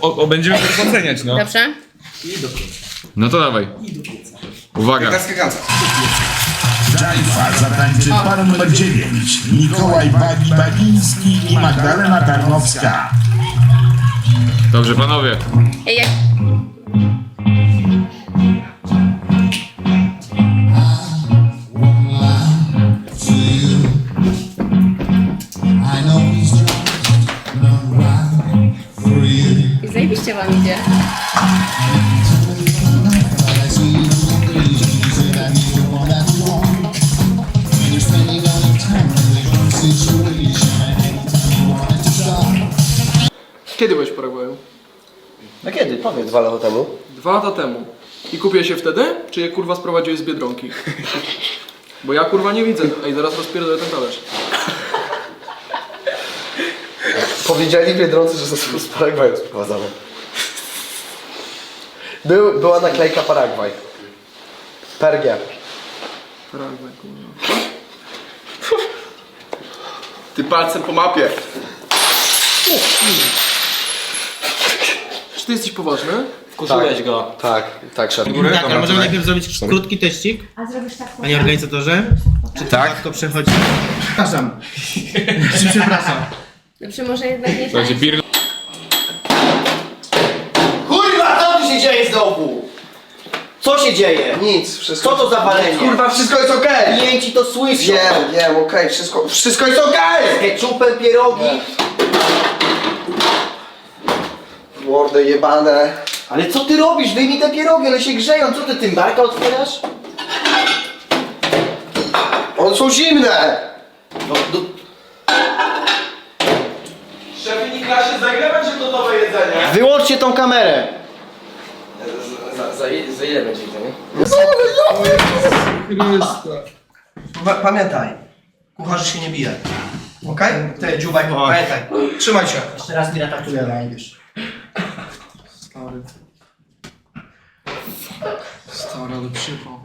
o, o, będziemy to oceniać, no. Dobrze? No to dawaj. Uwaga. skakanca. Jaifa zatańczy para numer 9. Mikołaj Bagi Bagiński i Magdalena Tarnowska. Dobrze, panowie. Ej, jak... it to stop. Kiedy byłeś w Paragwaju? No kiedy? Powiedz, dwa lata temu. Dwa lata temu. I kupię się wtedy? Czy je kurwa sprowadziłeś z Biedronki? Bo ja kurwa nie widzę. Ej, zaraz rozpierdolę ten talerz. Powiedzieli Biedroncy, że z, z Paragwaju sprowadzamy. Był, była naklejka Paragwaj. PRG. Paragwaj, kurwa. Ty palcem po mapie. Czy ty jesteś poważny? Wkurzyłeś go. Tak, tak, szef. Tak, ale możemy najpierw zrobić krótki teścik, A zrobisz tak panie organizatorze? Czy tak? to przechodzi? Przepraszam. Czy przepraszam? Dobrze, może jednak nie tak. Kurwa, co tu się dzieje znowu? Co się dzieje? Nic, wszystko... Co to za walenie? Kurwa, wszystko jest okej! Klienci to słyszą. Wiem, wiem, okej, wszystko, wszystko jest okej! Z ketchupem pierogi. Mordy jebane. Ale co ty robisz? Wyjmij te pierogi, one się grzeją. Co ty tym barka otwierasz? One są zimne! No, no, Szefie Niklasie, zagrywać się to nowe jedzenie. wyłączcie tą kamerę. Za, za, za ile będzie nie? Pamiętaj, kucharzy się nie bije. Okej? Ty, dziubaj, pamiętaj. Trzymaj się. Jeszcze raz mi atakuje, najdziesz. Stary. Stary, ale przypał.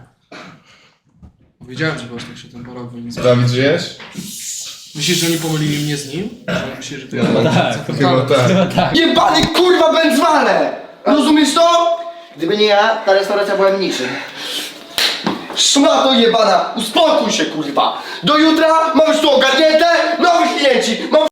Wiedziałem, że właśnie tak się ten nie zgadza. Dawid, żyjesz? Myślisz, że oni pomylili mnie z nim? Myślisz, że to ja tak, Chyba tak. Jebany kurwa wędzwale! Rozumiesz to? Gdyby nie ja, ta restauracja była niczym. Szmato jebana, uspokój się kurwa! Do jutra mam już tu ogarnięte, nowych klienci, mam